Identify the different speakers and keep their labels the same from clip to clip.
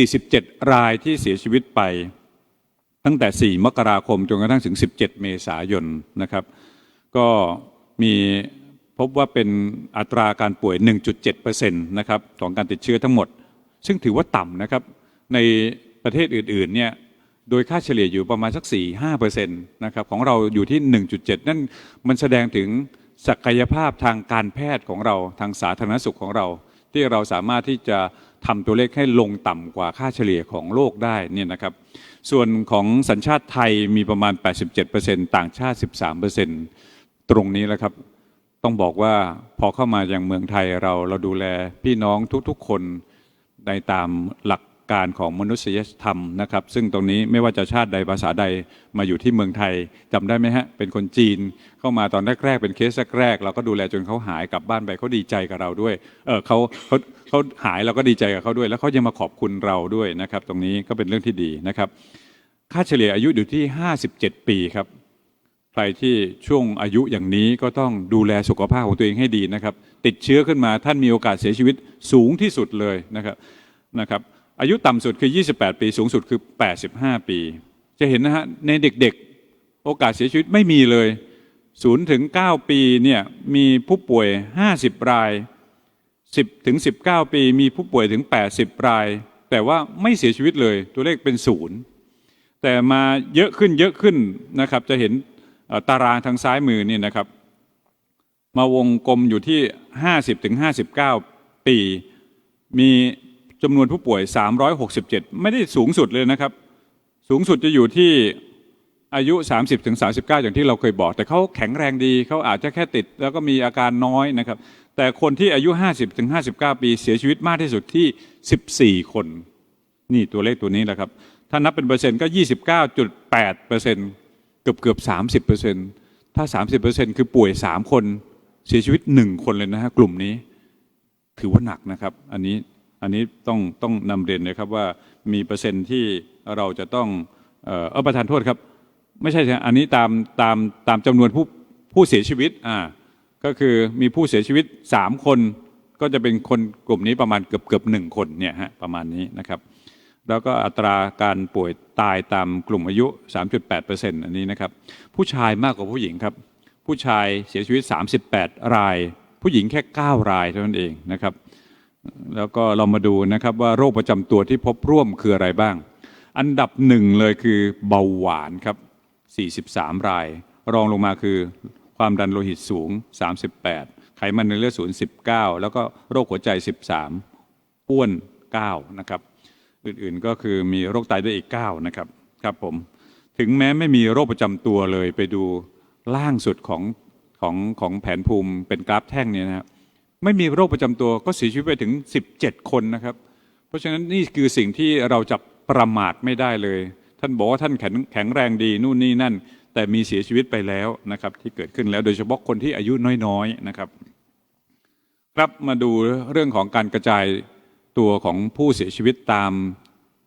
Speaker 1: 47 รายที่เสียชีวิตไป ตั้งแต่ 4 มกราคมจนกระทั่งถึง 17 เมษายนนะครับ ก็มีพบว่าเป็นอัตราการป่วย 1.7%นะครับของการติดเชื้อทั้งหมด ซึ่งถือว่าต่ำนะครับ ในประเทศอื่นๆเนี่ยโดยค่าเฉลี่ยอยู่ประมาณสัก 4-5%นะครับของเราอยู่ที่ 1.7 นั่นมันแสดงถึงศักยภาพทางการแพทย์ของเราทางสาธารณสุขของเรา ที่เราสามารถที่จะทำตัวเลขให้ลงต่ำกว่าค่าเฉลี่ยของโลกได้เนี่ยนะครับ ส่วนของสัญชาติไทยมีประมาณ 87%ต่างชาติ 13%ตรงนี้แหละครับ ต้องบอกว่าพอเข้ามาอย่างเมืองไทยเราเราดูแลพี่น้องทุกๆคนในตามหลัก การของมนุษยธรรมนะครับ ซึ่งตรงนี้ไม่ว่าจะชาติใดภาษาใดมาอยู่ที่เมืองไทยจำได้ไหมฮะ เป็นคนจีนเข้ามาตอนแรกๆ เป็นเคสแรกๆเราก็ดูแลจนเขาหายกลับบ้านไปเขาดีใจกับเราด้วยเออเขาเขาเขาหายเราก็ดีใจกับเขาด้วย แล้วเขายังมาขอบคุณเราด้วยนะครับ ตรงนี้ก็เป็นเรื่องที่ดีนะครับ ค่าเฉลี่ยอายุอยู่ที่ 57 ปีครับใครที่ช่วงอายุอย่างนี้ก็ต้องดูแลสุขภาพของตัวเองให้ดีนะครับ ติดเชื้อขึ้นมาท่านมีโอกาสเสียชีวิตสูงที่สุดเลยนะครับนะครับ อายุต่ำสุดคือ 28 ปี สูงสุดคือ 85 ปี จะเห็นนะฮะในเด็กๆ โอกาสเสียชีวิตไม่มีเลย0ถึง9ปีเนี่ยมีผู้ป่วย 50 ราย 10ถึง19 ปีมีผู้ป่วยถึง 80 ราย แต่ว่าไม่เสียชีวิตเลยตัวเลขเป็นศูนย์แต่มาเยอะขึ้นเยอะขึ้นนะครับ จะเห็นตารางทางซ้ายมือนี่นะครับ มาวงกลมอยู่ที่ 50ถึง59 ปีมี จำนวนผู้ป่วย 367 ไม่ได้สูงสุดเลยนะครับ สูงสุดจะอยู่ที่อายุ 30ถึง39 อย่างที่เราเคยบอก แต่เขาแข็งแรงดีเขาอาจจะแค่ติด แล้วก็มีอาการน้อยนะครับ แต่คนที่อายุ 50ถึง59 ปีเสียชีวิตมากที่สุดที่ 14 คน นี่ตัวเลขตัวนี้แหละครับ ถ้านับเป็นเปอร์เซ็นต์ก็ 29.8เปอร์เซ็นต์เกือบเกือบ30เปอร์เซ็นต์ถ้า 30เปอร์เซ็นต์คือป่วย 3 คน เสียชีวิต 1 คนเลยนะฮะกลุ่มนี้ ถือว่าหนักนะครับ อันนี้ อันนี้ต้องต้องนำเรียนเลยครับว่ามีเปอร์เซ็นต์ที่เราจะต้องเออเออประธานโทษครับ ไม่ใช่อันนี้ตามตามตามจำนวนผู้ผู้เสียชีวิตอ่าก็คือมีผู้เสียชีวิต 3 คนก็จะเป็นคนกลุ่มนี้ประมาณเกือบเกือบหนึ่งคนเนี่ยฮะประมาณนี้นะครับ แล้วก็อัตราการป่วยตายตามกลุ่มอายุ 3.8%อันนี้นะครับ ผู้ชายมากกว่าผู้หญิงครับ ผู้ชายเสียชีวิต 38 ราย ผู้หญิงแค่ 9 รายเท่านั้นเองนะครับ แล้วก็เรามาดูนะครับว่าโรคประจำตัวที่พบร่วมคืออะไรบ้าง อันดับหนึ่งเลยคือเบาหวานครับ 43 ราย รองลงมาคือความดันโลหิตสูง 38 ไขมันในเลือดสูง 19 แล้วก็โรคหัวใจ 13 อ้วน 9 นะครับ อื่นๆก็คือมีโรคไตด้วยอีก 9 นะครับ ครับผม ถึงแม้ไม่มีโรคประจำตัวเลยไปดูล่างสุดของของของแผนภูมิเป็นกราฟแท่งเนี่ยนะครับ ไม่มีโรคประจำตัวก็เสียชีวิตไปถึง 17 คนนะครับ เพราะฉะนั้นนี่คือสิ่งที่เราจะประมาทไม่ได้เลย ท่านบอกว่าท่านแข็งแข็งแรงดีนู่นนี่นั่น แต่มีเสียชีวิตไปแล้วนะครับ ที่เกิดขึ้นแล้วโดยเฉพาะคนที่อายุน้อยๆนะครับ ครับมาดูเรื่องของการกระจายตัวของผู้เสียชีวิตตาม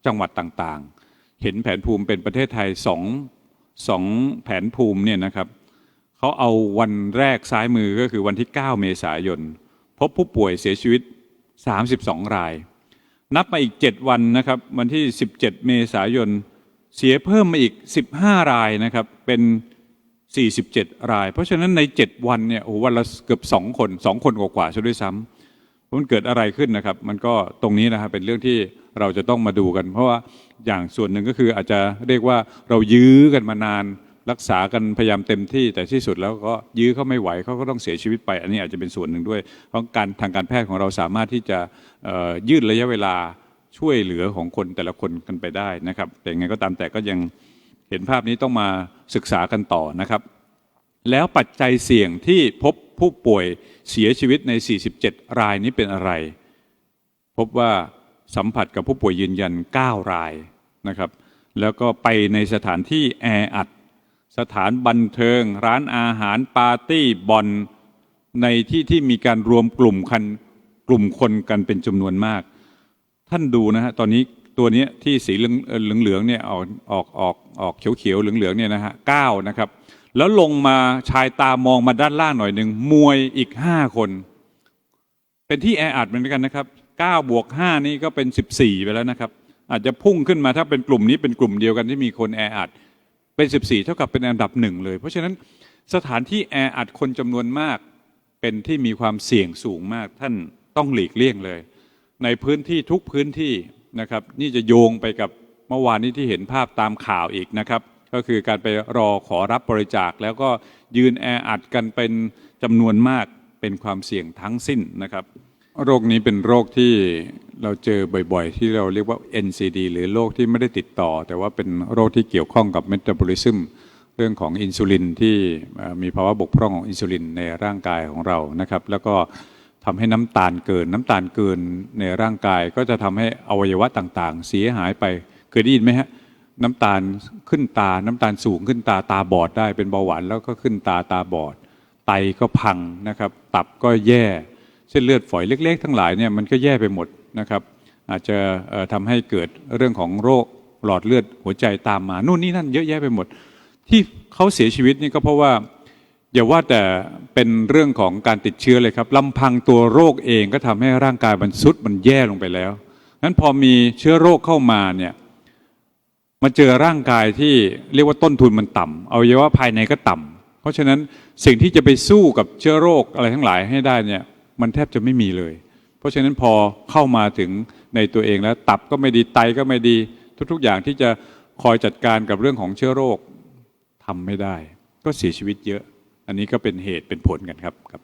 Speaker 1: จังหวัดต่างๆ เห็นแผนภูมิเป็นประเทศไทยสองสองแผนภูมิเนี่ยนะครับเขาเอาวันแรกซ้ายมือก็คือวันที่ 9 เมษายน พบผู้ป่วยเสียชีวิต 32 ราย นับมาอีก 7 วันนะครับ วันที่ 17 เมษายน เสียเพิ่มมาอีก 15 รายนะครับ เป็น 47 ราย เพราะฉะนั้นใน 7 วันเนี่ยโอ้โหวันละเกือบ 2 คน 2 คนกว่าๆซะด้วยซ้ำมันเกิดอะไรขึ้นนะครับ มันก็ตรงนี้นะครับเป็นเรื่องที่เราจะต้องมาดูกัน เพราะว่าอย่างส่วนหนึ่งก็คืออาจจะเรียกว่าเรายื้อกันมานาน รักษากันพยายามเต็มที่แต่ที่สุดแล้วก็ยื้อเขาไม่ไหวเขาก็ต้องเสียชีวิตไป อันนี้อาจจะเป็นส่วนหนึ่งด้วย เพราะการทางการแพทย์ของเราสามารถที่จะยืดระยะเวลาช่วยเหลือของคนแต่ละคนกันไปได้นะครับ แต่ยังไงก็ตามแต่ก็ยังเห็นภาพนี้ต้องมาศึกษากันต่อนะครับ แล้วปัจจัยเสี่ยงที่พบผู้ป่วยเสียชีวิตใน 47 รายนี้เป็นอะไร พบว่าสัมผัสกับผู้ป่วยยืนยัน 9 รายนะครับ แล้วก็ไปในสถานที่แออัด สถานบันเทิง ร้านอาหารปาร์ตี้บอลในที่ที่มีการรวมกลุ่มคันกลุ่มคนกันเป็นจำนวนมาก ท่านดูนะฮะตอนนี้ตัวนี้ที่สีเหลืองเอ่อเหลืองเนี่ยออกออกออกออกเขียวๆเหลืองๆเนี่ยนะฮะเก้านะครับ แล้วลงมาชายตามองมาด้านล่างหน่อยหนึ่งมวยอีกห้าคน เป็นที่แออัดเหมือนกันนะครับ9บวก5นี่ก็เป็น14ไปแล้วนะครับ อาจจะพุ่งขึ้นมาถ้าเป็นกลุ่มนี้เป็นกลุ่มเดียวกันที่มีคนแออัด เป็น 14 เท่ากับเป็นอันดับหนึ่งเลย เพราะฉะนั้นสถานที่แออัดคนจำนวนมากเป็นที่มีความเสี่ยงสูงมากท่านต้องหลีกเลี่ยงเลย ในพื้นที่ทุกพื้นที่นะครับ นี่จะโยงไปกับเมื่อวานนี้ที่เห็นภาพตามข่าวอีกนะครับ ก็คือการไปรอขอรับบริจาค แล้วก็ยืนแออัดกันเป็นจำนวนมากเป็นความเสี่ยงทั้งสิ้นนะครับ โรคนี้เป็นโรคที่เราเจอบ่อยๆ ที่เราเรียกว่า NCD หรือโรคที่ไม่ได้ติดต่อ แต่ว่าเป็นโรคที่เกี่ยวข้องกับเมตาบอลิซึมเรื่องของอินซูลินที่มีภาวะบกพร่องของอินซูลินในร่างกายของเรานะครับ แล้วก็ทำให้น้ำตาลเกิน น้ำตาลเกินในร่างกายก็จะทำให้อวัยวะต่างๆ เสียหายไปเคยได้ยินไหมฮะน้ำตาลขึ้นตา น้ำตาลสูงขึ้นตาตาบอดได้เป็นเบาหวานแล้วก็ขึ้นตาตาบอด ไตก็พังนะครับ ตับก็แย่ เส้นเลือดฝอยเล็ก ๆ ทั้งหลายเนี่ยมันก็แย่ไปหมดนะครับ อาจจะเอ่อทำให้เกิดเรื่องของโรคหลอดเลือดหัวใจตามมา นู่นนี่นั่นเยอะแยะไปหมด ที่เขาเสียชีวิตนี่ก็เพราะว่าอย่าว่าแต่เป็นเรื่องของการติดเชื้อเลยครับลำพังตัวโรคเองก็ทำให้ร่างกายมันสุดมันแย่ลงไปแล้วงั้นพอมีเชื้อโรคเข้ามาเนี่ยมาเจอร่างกายที่เรียกว่าต้นทุนมันต่ำอวัยวะภายในก็ต่ำเพราะฉะนั้นสิ่งที่จะไปสู้กับเชื้อโรคอะไรทั้งหลายให้ได้เนี่ย มันแทบจะไม่มีเลย เพราะฉะนั้นพอเข้ามาถึงในตัวเองแล้ว ตับก็ไม่ดีไตก็ไม่ดี ทุก ๆ อย่างที่จะคอยจัดการกับเรื่องของเชื้อโรคทำไม่ได้ ก็เสียชีวิตเยอะ อันนี้ก็เป็นเหตุเป็นผลกันครับครับ